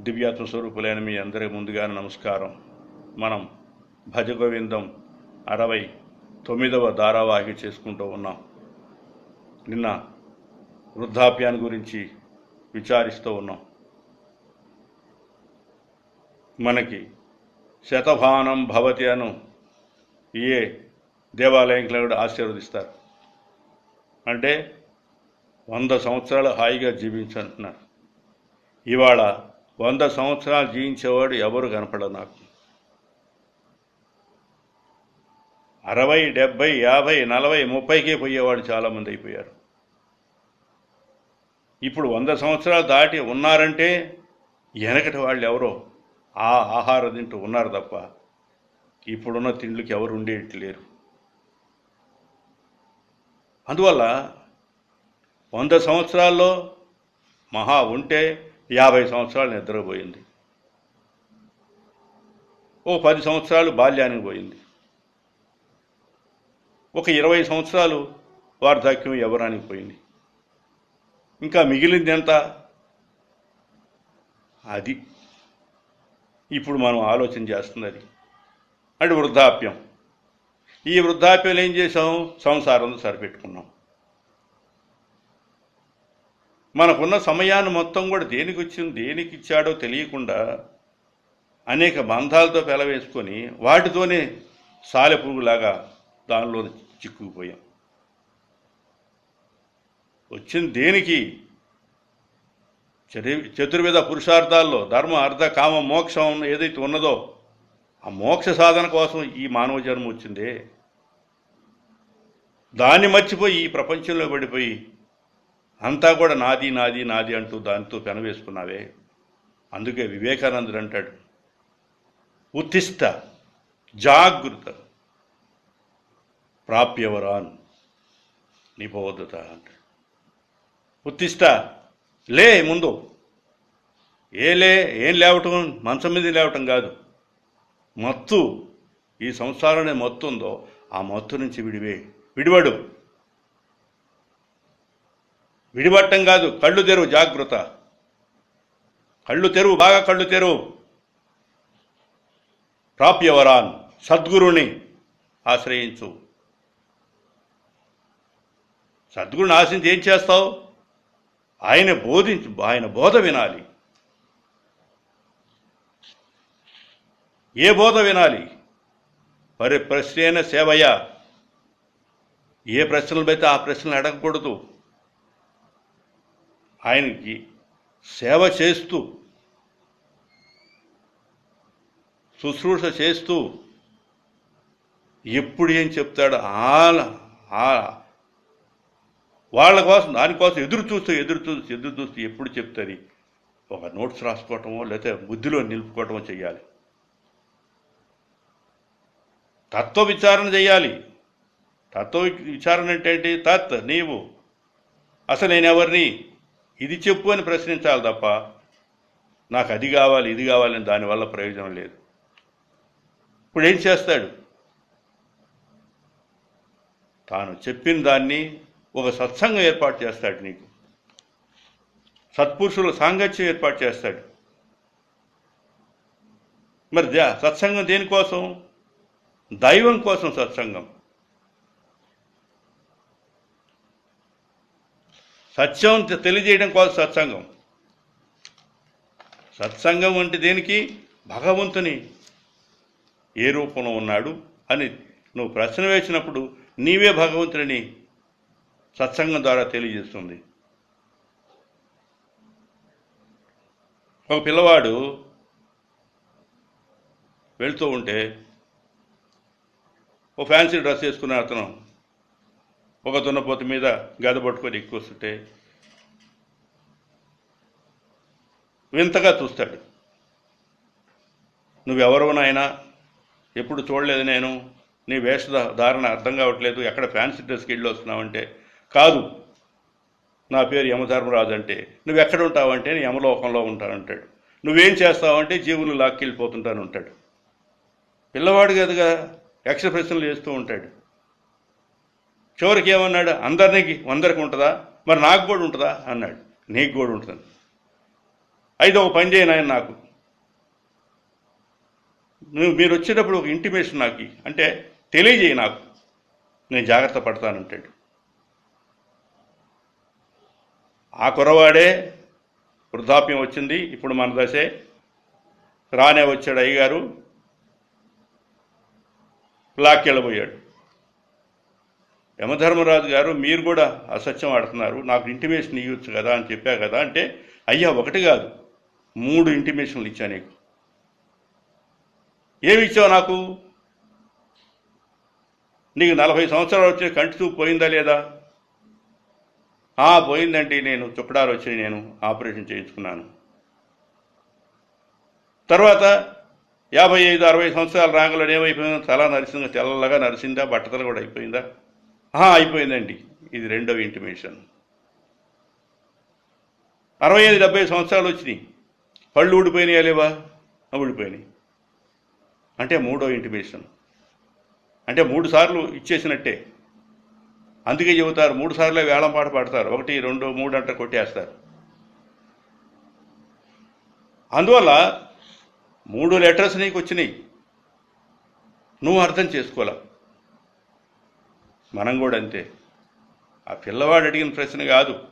దివ్యాత్మ స్వరూపులైన మీ అందరి ముందుగానే నమస్కారం. మనం భజగోవిందం అరవై తొమ్మిదవ ధారావాహి చేసుకుంటూ ఉన్నాం. నిన్న వృద్ధాప్యాన్ని గురించి విచారిస్తూ ఉన్నాం. మనకి శతభానం భవతి అను ఏ దేవాలయంలో కూడా ఆశీర్వదిస్తారు. అంటే వంద సంవత్సరాలు హాయిగా జీవించంటున్నారు. ఇవాళ వంద సంవత్సరాలు జీవించేవాడు ఎవరు కనపడ నాకు. అరవై డెబ్బై యాభై నలభై ముప్పైకే పోయేవాడు చాలామంది అయిపోయారు. ఇప్పుడు వంద సంవత్సరాలు దాటి ఉన్నారంటే వెనకటి వాళ్ళు ఎవరో ఆ ఆహారం తింటూ ఉన్నారు తప్ప ఇప్పుడున్న తిండ్లకి ఎవరు ఉండేటి లేరు. అందువల్ల వంద సంవత్సరాల్లో మహా ఉంటే యాభై సంవత్సరాలు నిద్రపోయింది ఓ పది సంవత్సరాలు బాల్యానికి పోయింది. ఒక ఇరవై సంవత్సరాలు వార్ధక్యం ఎవరానికి పోయింది. ఇంకా మిగిలింది ఎంత అది. ఇప్పుడు మనం ఆలోచన చేస్తున్నది. అంటే వృద్ధాప్యం. ఈ వృద్ధాప్యం ఏం చేసాం సంసారంతో సరిపెట్టుకున్నాం. మనకున్న సమయాన్ని మొత్తం కూడా దేనికి వచ్చింది దేనికి ఇచ్చాడో తెలియకుండా అనేక బంధాలతో పెలవేసుకొని వాటితోనే సాలెపురుగులాగా దానిలో చిక్కుకుపోయాం. వచ్చింది దేనికి? చతుర్విధ పురుషార్థాల్లో ధర్మ అర్థ కామ మోక్షం ఏదైతే ఉన్నదో ఆ మోక్ష సాధన కోసం ఈ మానవ జన్మ వచ్చిందే. దాన్ని మర్చిపోయి ఈ ప్రపంచంలో పడిపోయి అంతా కూడా నాది నాది నాది అంటూ దాంతో పెనవేసుకున్నావే. అందుకే వివేకానందుడు అంటాడు ఉత్తిష్ట జాగృత ప్రాప్యవరాన్ నిబోధత అంటాడు. ఉత్తిష్ట లే ముందు. ఏ లే ఏం లేవటం? మంచం మీద లేవటం కాదు. మత్తు ఈ సంసారం మత్తు ఉందో ఆ మత్తు నుంచి విడివే. విడివాడు. విడిపట్టం కాదు కళ్ళు తెరువు జాగ్రత్త. కళ్ళు తెరువు బాగా కళ్ళు తెరువు. ప్రాప్యవరాన్ సద్గురుని ఆశ్రయించు. సద్గురుని ఆశ్రయించి ఏం చేస్తావు? ఆయన బోధించు ఆయన బోధ వినాలి. ఏ బోధ వినాలి? పరి ప్రశ్న సేవయ ఏ ప్రశ్నలు పెడితే ఆ ప్రశ్నలు అడగకూడదు. ఆయనకి సేవ చేస్తూ శుశ్రూష చేస్తూ ఎప్పుడు ఏం చెప్తాడు? ఆ- వాళ్ళ కోసం దానికోసం ఎదురు చూస్తూ ఎదురు చూస్తూ ఎదురు చూస్తూ ఎప్పుడు చెప్తుంది ఒక నోట్స్ రాసుకోవటమో లేకపోతే బుద్ధిలో నిలుపుకోవటమో చేయాలి తత్వ విచారణ చేయాలి తత్వ విచారణ అంటే ఏంటి? తత్ నీవు. అసలు నేను ఎవరిని? ఇది చెప్పు అని ప్రశ్నించాలి తప్ప నాకు అది కావాలి ఇది కావాలని దానివల్ల ప్రయోజనం లేదు. ఇప్పుడు ఏం చేస్తాడు? తాను చెప్పిన దాన్ని ఒక సత్సంగం ఏర్పాటు చేస్తాడు నీకు. సత్పురుషుల సాంగత్యం ఏర్పాటు చేస్తాడు. మరి సత్సంగం దేనికోసం? దైవం కోసం సత్సంగం. సత్యం తెలియజేయడం కోసం సత్సంగం. సత్సంగం అంటే దేనికి? భగవంతుని ఏ రూపంలో ఉన్నాడు అని నువ్వు ప్రశ్న వేసినప్పుడు నీవే భగవంతుని సత్సంగం ద్వారా తెలియజేస్తుంది. ఒక పిల్లవాడు వెళ్తూ ఉంటే ఒక ఫ్యాన్సీ డ్రెస్ వేసుకున్న అతను. ఒక దున్నపోతు మీద గద పట్టుకొని ఎక్కువ వస్తుంటే వింతగా చూస్తాడు. నువ్వెవరు నాయనా? ఎప్పుడు చూడలేదు నేను. నీ వేషధారణ అర్థం కావట్లేదు. ఎక్కడ ఫ్యాన్సీ డ్రెస్కి వెళ్ళి వస్తున్నావంటే? కాదు. నా పేరు యమధర్మరాజు అంటే నువ్వు ఎక్కడ ఉంటావంటే? నేను యమలోకంలో ఉంటానంటాడు. నువ్వేం చేస్తావంటే? జీవులు లాక్కెళ్ళిపోతుంటాను ఉంటాడు పిల్లవాడు కదగా ఎక్స్ప్రెషన్లు చేస్తూ ఉంటాడు. చివరికి ఏమన్నాడు? అందరికి అందరికి ఉంటుందా? మరి నాకు కూడా ఉంటుందా? అన్నాడు. నీకు కూడా ఉంటుంది. అయితే ఒక పని చేయను ఆయన నాకు. నువ్వు మీరు వచ్చేటప్పుడు ఒక ఇంటిమేషన్ నాకు అంటే తెలియజేయి నాకు. నేను జాగ్రత్త పడతానంటాడు. ఆ కురవాడే వృద్ధాప్యం వచ్చింది. ఇప్పుడు మన దశే. రానే వచ్చాడు అయ్యగారు. లాక్కెళ్ళబోయాడు. యమధర్మరాజు గారు మీరు కూడా అసత్యం ఆడుతున్నారు నాకు ఇంటిమేషన్ ఇవ్వచ్చు కదా అని చెప్పా కదా అంటే అయ్యా ఒకటి కాదు. మూడు ఇంటిమేషన్లు ఇచ్చా నీకు. ఏమి ఇచ్చావు నాకు? నీకు నలభై సంవత్సరాలు వచ్చే కంటి చూపు పోయిందా లేదా? ఆ పోయిందండి. నేను చుక్కడారు వచ్చి నేను ఆపరేషన్ చేయించుకున్నాను. తర్వాత యాభై ఐదు అరవై సంవత్సరాల రాగంలో ఏమైపోయిందో చాలా నరిసిందా తెల్లగా నరిసిందా బట్టతలు కూడా అయిపోయిందా? అయిపోయిందండి. ఇది రెండవ ఇంటిమేషన్ అరవై ఐదు డెబ్బై సంవత్సరాలు వచ్చినాయి. పళ్ళు ఊడిపోయినాయా లేవా? ఊడిపోయినాయి. అంటే మూడో ఇంటిమేషన్ అంటే మూడు సార్లు ఇచ్చేసినట్టే. అందుకే చెబుతారు మూడు సార్లే వేళం పాట పాడతారు. ఒకటి రెండు మూడు అంట కొట్టేస్తారు. అందువల్ల మూడు లెటర్స్ నీకు వచ్చినాయి. నువ్వు అర్థం చేసుకోలే మనం కూడా అంతే. ఆ పిల్లవాడు అడిగిన ప్రశ్న కాదు.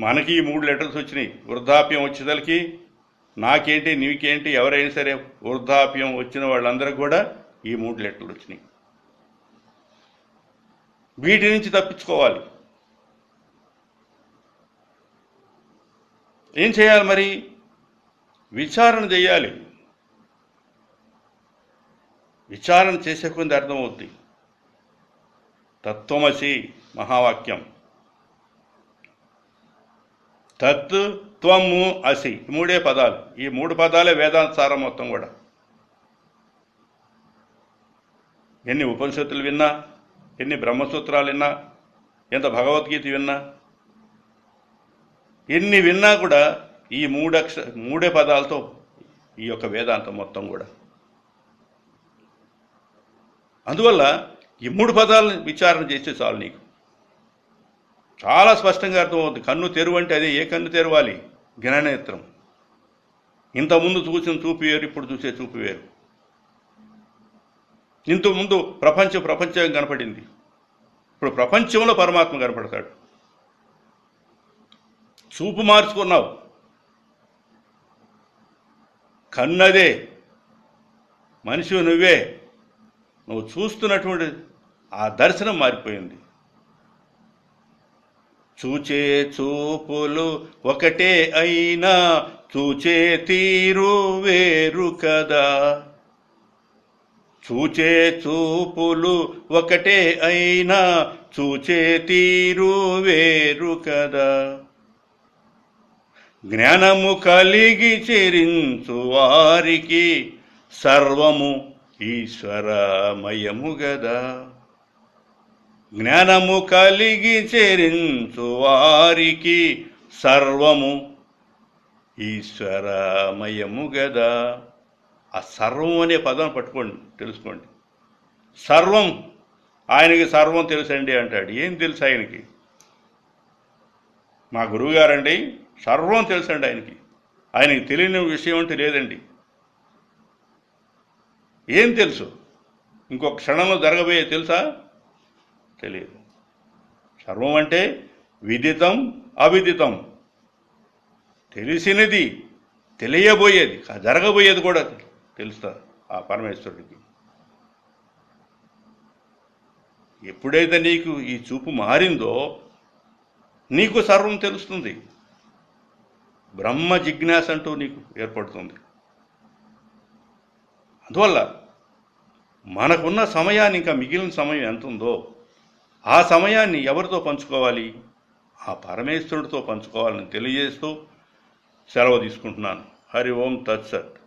మనకి ఈ మూడు లెటర్స్ వచ్చినాయి. వృద్ధాప్యం వచ్చేదలికి నాకేంటి నీకేంటి ఎవరైనా సరే వృద్ధాప్యం వచ్చిన వాళ్ళందరికీ కూడా ఈ మూడు లెటర్లు వచ్చినాయి. వీటి నుంచి తప్పించుకోవాలి. ఏం చేయాలి మరి? విచారణ చేయాలి. విచారణ చేసే కొంత అర్థమవుద్ది. తత్వమసి మహావాక్యం. తత్ త్వము అసి. ఈ మూడే పదాలు. ఈ మూడు పదాలే వేదాంత సారం మొత్తం కూడా. ఎన్ని ఉపనిషత్తులు విన్నా ఎన్ని బ్రహ్మసూత్రాలు విన్నా ఎంత భగవద్గీత విన్నా ఎన్ని విన్నా కూడా ఈ మూడక్ష మూడే పదాలతో ఈ యొక్క వేదాంతం మొత్తం కూడా. అందువల్ల ఈ మూడు పదాలను విచారణ చేస్తే చాలు నీకు. చాలా స్పష్టంగా అర్థమవుతుంది. కన్ను తెరువు అంటే అదే. ఏ కన్ను తెరవాలి? జ్ఞానేత్రం ఇంతకుముందు చూసిన చూపు వేరు ఇప్పుడు చూసే చూపు వేరు. ఇంతకుముందు ప్రపంచం ప్రపంచం కనపడింది. ఇప్పుడు ప్రపంచంలో పరమాత్మ కనపడతాడు. చూపు మార్చుకున్నావు. కన్నదే. మనిషి నువ్వే. నువ్వు చూస్తున్నటువంటి ఆ దర్శనం మారిపోయింది. చూచే చూపులు ఒకటే అయినా చూచే తీరు వేరు కదా. చూచే చూపులు ఒకటే అయినా చూచే తీరు వేరు కదా. జ్ఞానము కలిగి చెరించు వారికి సర్వము ఈశ్వరమయము గదా. జ్ఞానము కలిగి చెరించు వారికి సర్వము ఈశ్వరమయము గదా. ఆ సర్వం అనే పదం పట్టుకోండి తెలుసుకోండి. సర్వం ఆయనకి సర్వం తెలుసండి అంటాడు. ఏం తెలుసు ఆయనకి? మా గురువుగారండి సర్వం తెలుసండి ఆయనకి. ఆయనకి తెలియని విషయం అంటే లేదండి. ఏం తెలుసు? ఇంకొక క్షణంలో జరగబోయే తెలుసా? తెలియదు. సర్వం అంటే విదితం అవిదితం. తెలిసినది తెలియబోయేది జరగబోయేది కూడా తెలుస్తా ఆ పరమేశ్వరుడికి. ఎప్పుడైతే నీకు ఈ చూపు మారిందో నీకు సర్వం తెలుస్తుంది. బ్రహ్మ జిజ్ఞాస అంటూ నీకు ఏర్పడుతుంది. అందువల్ల మనకున్న సమయాన్ని ఇంకా మిగిలిన సమయం ఎంత ఉందో ఆ సమయాన్ని ఎవరితో పంచుకోవాలి? ఆ పరమేశ్వరుడితో పంచుకోవాలని తెలియజేస్తూ సెలవు తీసుకుంటున్నాను. హరి ఓం తత్సత్.